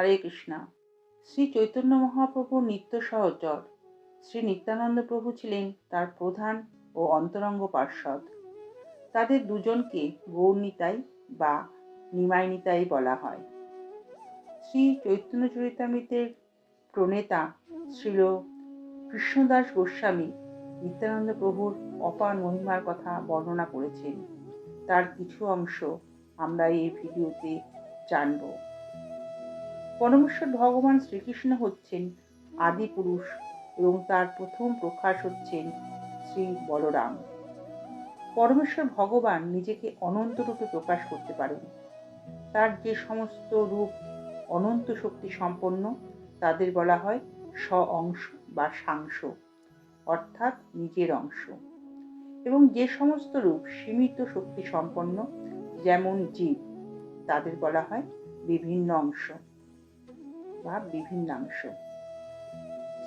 হরে কৃষ্ণা। শ্রী চৈতন্য মহাপ্রভুর নিত্য সহচর। শ্রী নিত্যানন্দ প্রভু ছিলেন তার প্রধান ও অন্তরঙ্গ পার্ষদ। তাদের দুজনকে গৌরনিতাই বা নিমাই নিতাই বলা হয়। শ্রী চৈতন্য চরিতামৃতের প্রণেতা শ্রীল কৃষ্ণদাস গোস্বামী নিত্যানন্দ প্রভুর অপার মহিমার কথা বর্ণনা করেছেন। তার কিছু অংশ আমরা এই ভিডিওতে জানব। পরমেশ্বর ভগবান শ্রীকৃষ্ণ হচ্ছেন আদি পুরুষ এবং তার প্রথম প্রকাশ হচ্ছেন শ্রী বলরাম। পরমেশ্বর ভগবান নিজেকে অনন্ত রূপে প্রকাশ করতে পারেন। তার যে সমস্ত রূপ অনন্ত শক্তি সম্পন্ন, তাদের বলা হয় স্ব অংশ বা সাংশ অর্থাৎ নিজের অংশ। এবং যে সমস্ত রূপ সীমিত শক্তি সম্পন্ন, যেমন জীব, তাদের বলা হয় বিভিন্ন অংশ। বা বিভিন্নাংশ।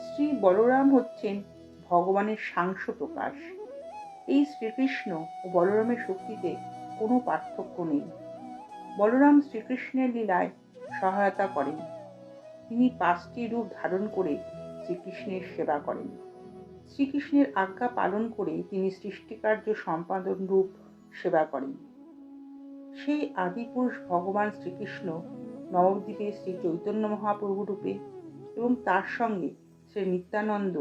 শ্রী বলরাম হচ্ছেন ভগবানের সাংস প্রকাশ। এই শ্রীকৃষ্ণ ও বলরামের শক্তিতে কোনো পার্থক্য নেই। বলরাম শ্রীকৃষ্ণের লীলায় সহায়তা করেন। তিনি পাঁচটি রূপ ধারণ করে শ্রীকৃষ্ণের সেবা করেন। শ্রীকৃষ্ণের আজ্ঞা পালন করে তিনি সৃষ্টিকার্য সম্পাদন রূপ সেবা করেন। সেই আদিপুরুষ ভগবান শ্রীকৃষ্ণ নবদ্বীপে শ্রী চৈতন্য মহাপ্রভু রূপে এবং তার সঙ্গে শ্রী নিত্যানন্দ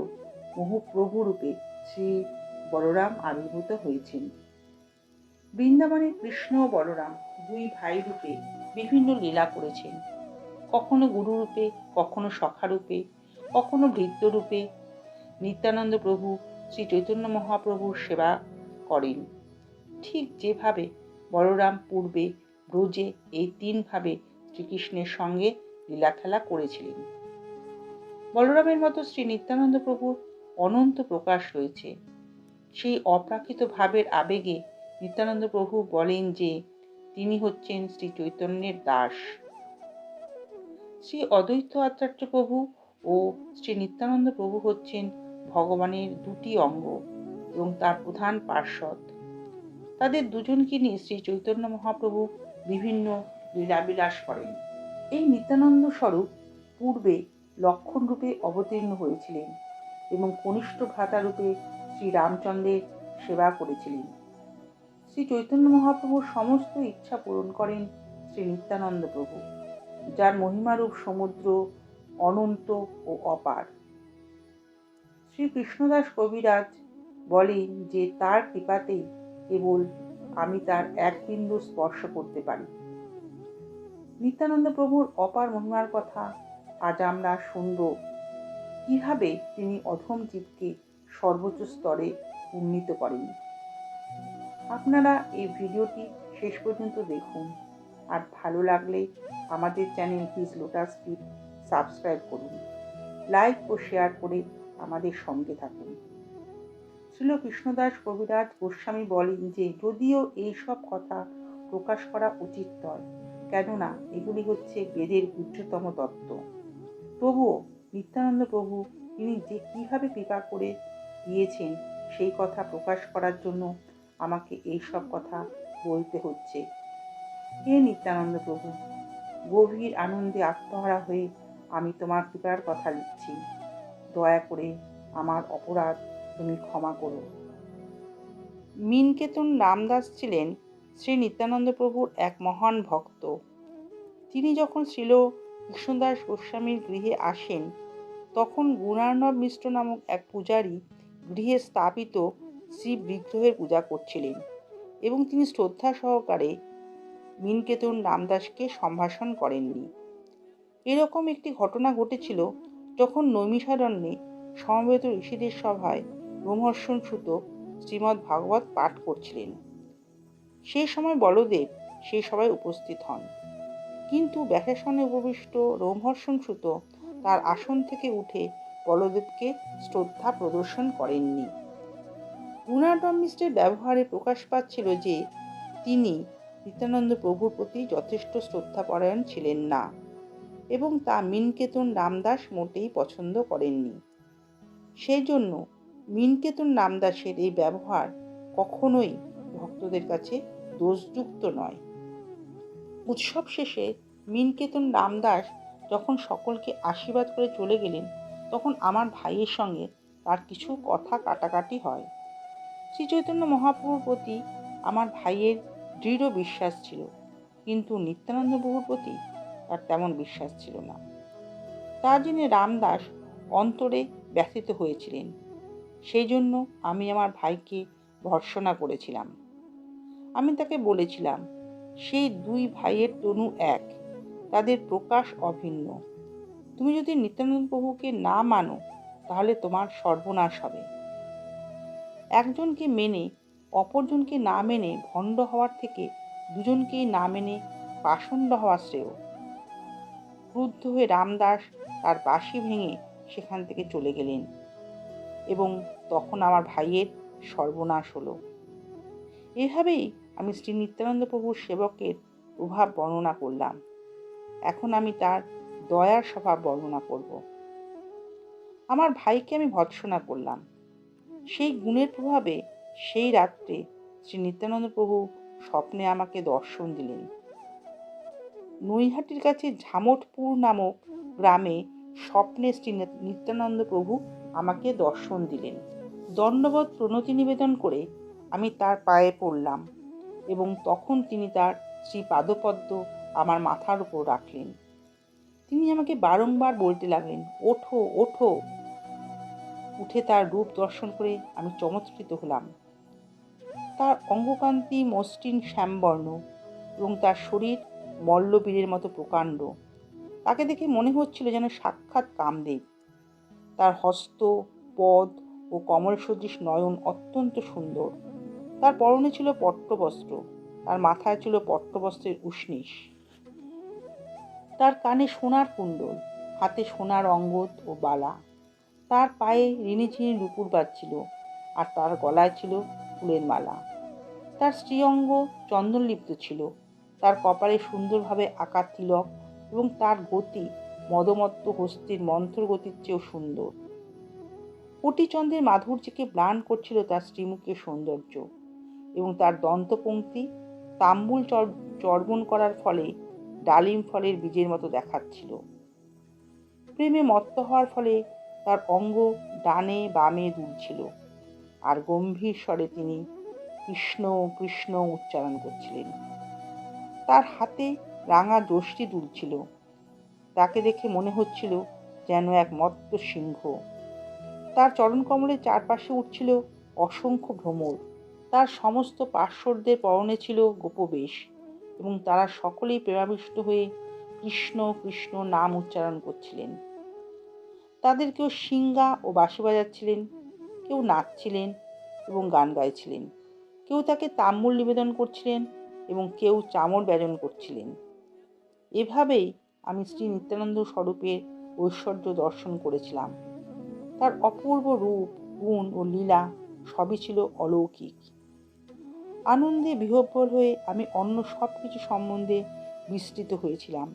মহাপ্রভু রূপে শ্রী বলরাম আবির্ভূত হয়েছেন। বৃন্দাবনে কৃষ্ণ ও বলরাম দুই ভাই রূপে বিভিন্ন লীলা করেছেন। কখনো গুরুরূপে, কখনো সখারূপে, কখনো ভৃত্যরূপে নিত্যানন্দ প্রভু শ্রী চৈতন্য মহাপ্রভুর সেবা করেন। ঠিক যেভাবে বলরাম পূর্বে ব্রজে এই তিনভাবে শ্রীকৃষ্ণের সঙ্গে লীলা খেলা করেছিলেন। বলরামের মতো শ্রী নিত্যানন্দ প্রভুর অনন্ত প্রকাশ রয়েছে। সেই অপ্রাকৃত ভাবের আবেগে নিত্যানন্দ প্রভু বলেন যে, তিনি হচ্ছেন শ্রী চৈতন্যের দাস। শ্রী অদ্বৈত আচার্য প্রভু ও শ্রী নিত্যানন্দ প্রভু হচ্ছেন ভগবানের দুটি অঙ্গ এবং তার প্রধান পার্শ্বদ। তাদের দুজনকে নিয়ে শ্রী চৈতন্য মহাপ্রভু বিভিন্ন লীলাবিলাস করেন। এই নিত্যানন্দ স্বরূপ পূর্বে লক্ষণ রূপে অবতীর্ণ হয়েছিলেন এবং কনিষ্ঠ ভ্রাতা রূপে শ্রী রামচন্দ্রের সেবা করেছিলেন। শ্রী চৈতন্য মহাপ্রভুর সমস্ত ইচ্ছা পূরণ করেন শ্রী নিত্যানন্দ প্রভু, যার মহিমারূপ সমুদ্র অনন্ত ও অপার। শ্রী কৃষ্ণদাস কবিরাজ বলেন যে, তার কৃপাতেই কেবল আমি তার এক বিন্দু স্পর্শ করতে পারি। নিত্যানন্দ প্রভুর অপার মহিমার কথা আজ আমরা শুনব। কীভাবে তিনি অধম জীবকে সর্বোচ্চ স্তরে উন্নীত করেন? আপনারা এই ভিডিওটি শেষ পর্যন্ত দেখুন। আর ভালো লাগলে আমাদের channel his lotus tip subscribe করুন। লাইক ও শেয়ার করে আমাদের সঙ্গে থাকুন। শ্রীল কৃষ্ণদাস কবিরাজ গোস্বামী বলেন যে, যদিও এই সব কথা প্রকাশ করা উচিত নয় কেননা এগুলি হচ্ছে বেদের উচ্চতম তত্ত্ব। তবুও নিত্যানন্দ প্রভু, তিনি যে কীভাবে কৃপা করে দিয়েছেন সেই কথা প্রকাশ করার জন্য আমাকে এই সব কথা বলতে হচ্ছে। হে নিত্যানন্দ প্রভু, গভীর আনন্দে আত্মহারা হয়ে আমি তোমার কৃপার কথা লিখছি। দয়া করে আমার অপরাধ তুমি ক্ষমা করো। মিনকেতন রামদাস ছিলেন শ্রী নিত্যানন্দ প্রভুর এক মহান ভক্ত। তিনি যখন শ্রীল কৃষ্ণদাস গোস্বামীর গৃহে আসেন, তখন গুণার্ণব মিশ্র নামক এক পূজারী গৃহে স্থাপিত শ্রী বিগ্রহের পূজা করছিলেন এবং তিনি শ্রদ্ধা সহকারে মিনকেতন রামদাসকে সম্ভাষণ করেননি। এরকম একটি ঘটনা ঘটেছিল যখন নৈমিষারণ্যে সমবেত ঋষিদের সভায় রোমহর্ষণ সুত শ্রীমৎ ভাগবত পাঠ করছিলেন। সেই সময় বলদেব সেই সবাই উপস্থিত হন। কিন্তু ব্যাসাসনে উপবিষ্ট রোমহর্ষণ সুত তার আসন থেকে উঠে বলদেবকে শ্রদ্ধা প্রদর্শন করেননি। গুণাটম মিশ্রের ব্যবহারে প্রকাশ পাচ্ছিল যে, তিনি নিত্যানন্দ প্রভুর প্রতি যথেষ্ট শ্রদ্ধাপরায়ণ ছিলেন না এবং তা মিনকেতন রামদাস মোটেই পছন্দ করেননি। সেই জন্য মিনকেতন রামদাসের এই ব্যবহার কখনোই ভক্তদের কাছে দোষযুক্ত নয়। উৎসব শেষে মিনকেতন রামদাস যখন সকলকে আশীর্বাদ করে চলে গেলেন, তখন আমার ভাইয়ের সঙ্গে তার কিছু কথা কাটাকাটি হয়। শ্রী চৈতন্য মহাপ্রভুর প্রতি আমার ভাইয়ের দৃঢ় বিশ্বাস ছিল, কিন্তু নিত্যানন্দ প্রভুর প্রতি তার তেমন বিশ্বাস ছিল না। তার জেনে রামদাস অন্তরে ব্যথিত হয়েছিলেন। সেই জন্য আমি আমার ভাইকে ভর্সনা করেছিলাম। আমি তাকে বলেছিলাম, সেই দুই ভাইয়ের তনু এক, তাদের প্রকাশ অভিন্ন। তুমি যদি নিত্যানন্দ প্রভুকে না মানো, তাহলে তোমার সর্বনাশ হবে। একজনকে মেনে, অপরজনকে না মেনে ভণ্ড হওয়ার থেকে দুজনকে না মেনে পাষণ্ড হওয়া শ্রেয়। ক্রুদ্ধ হয়ে রামদাস তার বাসি ভেঙে সেখান থেকে চলে গেলেন এবং তখন আমার ভাইয়ের সর্বনাশ হলো। এভাবেই আমি শ্রী নিত্যানন্দ প্রভুর সেবকের প্রভাব বর্ণনা করলাম। এখন আমি তার দয়ার স্বভাব বর্ণনা করব। আমার ভাইকে আমি ভৎসনা করলাম। সেই গুণের প্রভাবে সেই রাত্রে শ্রী নিত্যানন্দ প্রভু স্বপ্নে আমাকে দর্শন দিলেন। নৈহাটির কাছে ঝামটপুর নামক গ্রামে স্বপ্নে শ্রী নিত্যানন্দ প্রভু আমাকে দর্শন দিলেন। দণ্ডবত প্রণতি নিবেদন করে আমি তার পায়ে পড়লাম। এবং তখন তিনি তার শ্রী পাদপদ্ম আমার মাথার উপর রাখলেন। তিনি আমাকে বারংবার বলতে লাগলেন, ওঠো ওঠো। উঠে তার রূপ দর্শন করে আমি চমৎকৃত হলাম। তার অঙ্গকান্তি, মসৃণ শ্যামবর্ণ এবং তার শরীর মল্লবীরের মতো প্রকাণ্ড। তাকে দেখে মনে হচ্ছিল যেন সাক্ষাৎ কামদেব। তার হস্ত, পদ ও কমল সদৃশ নয়ন অত্যন্ত সুন্দর। তার পরনে ছিল পট্টবস্ত্র, তার মাথায় ছিল পট্টবস্ত্রের উষ্ণিস তার কানে সোনার কুণ্ডল, হাতে সোনার অঙ্গত ও বালা। তার পায়ে ঋণি ঝিনি রুপুর বাজছিল আর তার গলায় ছিল ফুলের মালা। তার শ্রীঅঙ্গ চন্দনলিপ্ত ছিল। তার কপালে সুন্দরভাবে আঁকা তিলক এবং তার গতি মদমত্ত হস্তির মন্ত্র গতির চেয়েও সুন্দর। কোটিচন্দ্রের মাধুর্যকে ব্লান করছিল তার শ্রীমুখের সৌন্দর্য। এবং তার দন্তপঙ্ক্তি তাম্বুল চর চর্বণ করার ফলে ডালিম ফলের বীজের মতো দেখাচ্ছিল। প্রেমে মত্ত হওয়ার ফলে তার অঙ্গ ডানে বামে দুলছিল আর গম্ভীর স্বরে তিনি কৃষ্ণ কৃষ্ণ উচ্চারণ করছিলেন। তার হাতে রাঙা যষ্টি দুলছিল তাকে দেখে মনে হচ্ছিল যেন এক মত্ত সিংহ। তার চরণকমলের চারপাশে উঠছিল অসংখ্য ভ্রমর। তার সমস্ত পার্শ্বদের পরনে ছিল গোপবেশ এবং তারা সকলেই প্রেমাবিষ্ট হয়ে কৃষ্ণ কৃষ্ণ নাম উচ্চারণ করছিলেন। তাদের কেউ সিঙ্গা ও বাঁশি বাজাচ্ছিলেন, কেউ নাচছিলেন এবং গান গাইছিলেন। কেউ তাকে তাম্বুল নিবেদন করছিলেন এবং কেউ চামর ব্যজন করছিলেন। এভাবেই আমি শ্রী নিত্যানন্দ স্বরূপের ঐশ্বর্য দর্শন করেছিলাম। তার অপূর্ব রূপ, গুণ ও লীলা সবই ছিল অলৌকিক। আনন্দে বিহব্বল হয়ে আমি অন্য সব কিছু সম্বন্ধে বিস্তৃত হয়েছিলাম।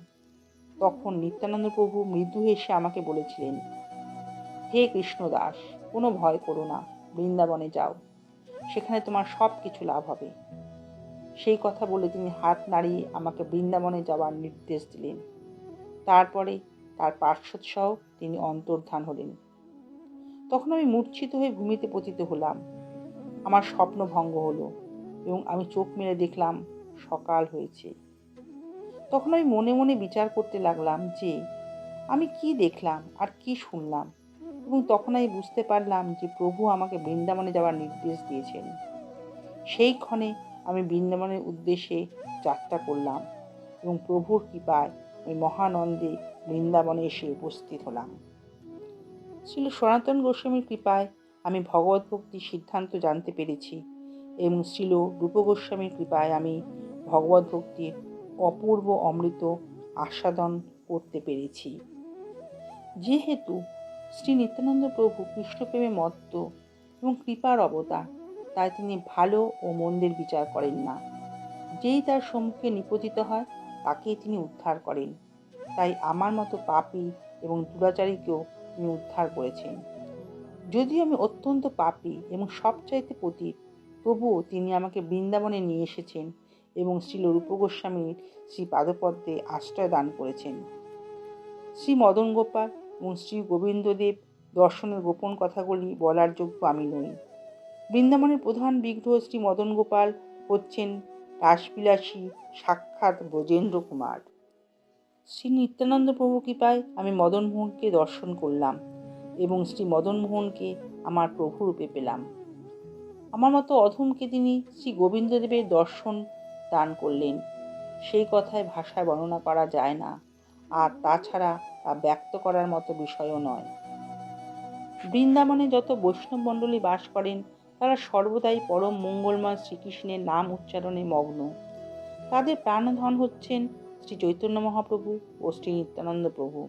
তখন নিত্যানন্দ প্রভু মৃদু হেসে আমাকে বলেছিলেন, হে কৃষ্ণদাস, কোনো ভয় করো না, বৃন্দাবনে যাও, সেখানে তোমার সব কিছু লাভ হবে। সেই কথা বলে তিনি হাত নাড়িয়ে আমাকে বৃন্দাবনে যাওয়ার নির্দেশ দিলেন। তারপরে তার পার্শ্বৎসহ তিনি অন্তর্ধান হলেন। তখন আমি মূর্ছিত হয়ে ভূমিতে পতিত হলাম। আমার স্বপ্ন ভঙ্গ হলো। এবং আমি চোখ মেলে দেখলাম, সকাল হয়েছে। তখন আমি মনে মনে বিচার করতে লাগলাম যে, আমি কি দেখলাম আর কি শুনলাম? এবং তখন আমি বুঝতে পারলাম যে, প্রভু আমাকে বৃন্দাবনে যাওয়ার নির্দেশ দিয়েছেন। সেই ক্ষণে আমি বৃন্দাবনের উদ্দেশ্যে যাত্রা করলাম এবং প্রভুর কৃপায় ওই মহানন্দে বৃন্দাবনে এসে উপস্থিত হলাম। ছিল সনাতন গোস্বামীর কৃপায় আমি ভগবত ভক্তির সিদ্ধান্ত জানতে পেরেছি। এবং ছিল রূপ গোস্বামীর কৃপায় আমি ভগবত ভক্তির অপূর্ব অমৃত আস্বাদন করতে পেরেছি। যেহেতু শ্রী নিত্যানন্দ প্রভু কৃষ্ণপ্রেমে মত্ত এবং কৃপার অবতার তাই তিনি ভালো ও মন্দের বিচার করেন না। যেই তার সম্মুখে নিপতিত হয়, তাকেই তিনি উদ্ধার করেন। তাই আমার মতো পাপী এবং দুরাচারীকেও তিনি উদ্ধার করেছেন। যদিও আমি অত্যন্ত পাপী এবং সবচাইতে পতীত তবুও তিনি আমাকে বৃন্দাবনে নিয়ে এসেছেন এবং শ্রীল রূপ গোস্বামীর শ্রী পাদপদ্মে আশ্রয় দান করেছেন। শ্রী মদন গোপাল এবং শ্রী গোবিন্দদেব দর্শনের গোপন কথাগুলি বলার যোগ্য আমি নই। বৃন্দাবনের প্রধান বিগ্রহ শ্রী মদন গোপাল হচ্ছেন রাসবিলাসী সাক্ষাৎ ব্রজেন্দ্র কুমার। শ্রী নিত্যানন্দ প্রভু কৃপায় আমি মদনমোহনকে দর্শন করলাম এবং শ্রী মদনমোহনকে আমার প্রভুরূপে পেলাম। আমার মতো অধমকে তিনি শ্রী গোবিন্দদেবের দর্শন দান করলেন। সেই কথায় ভাষায় বর্ণনা করা যায় না, আর তাছাড়া তা ব্যক্ত করার মতো বিষয়ও নয়। বৃন্দাবনে যত বৈষ্ণব মণ্ডলী বাস করেন, তারা সর্বদাই পরম মঙ্গলময় শ্রীকৃষ্ণের নাম উচ্চারণে মগ্ন। তাদের প্রাণধন হচ্ছেন শ্রী চৈতন্য মহাপ্রভু ও শ্রী নিত্যানন্দ প্রভু।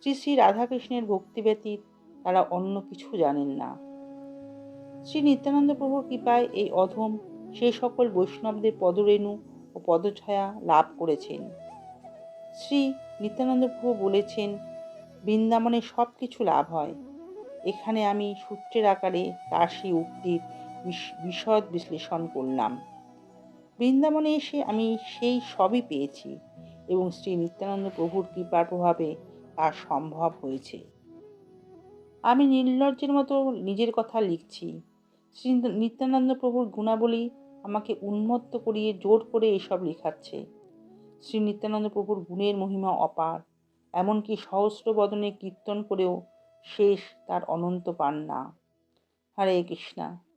শ্রী শ্রী রাধাকৃষ্ণের ভক্তি ব্যতীত তারা অন্য কিছু জানেন না। শ্রী নিত্যানন্দ প্রভুর কৃপায় এই অধম সে সকল বৈষ্ণবদের পদরেণু ও পদছায়া লাভ করেছেন। শ্রী নিত্যানন্দ প্রভু বলেছেন, বৃন্দাবনে সব কিছু লাভ হয়। এখানে আমি সূত্রের আকারে তার সেই উক্তির বিশদ বিশ্লেষণ করলাম। বৃন্দাবনে এসে আমি সেই সবই পেয়েছি এবং শ্রী নিত্যানন্দ প্রভুর কৃপার প্রভাবে তা সম্ভব হয়েছে। আমি নির্লজ্জের মতো নিজের কথা লিখছি। শ্রী নিত্যানন্দ প্রভুর গুণাবলী আমাকে উন্মত্ত করিয়ে জোর করে এসব লেখাচ্ছে। শ্রী নিত্যানন্দ প্রভুর গুণের মহিমা অপার, এমনকি সহস্র বদনে কীর্তন করেও শেষ তার অনন্ত পান না হরে কৃষ্ণা।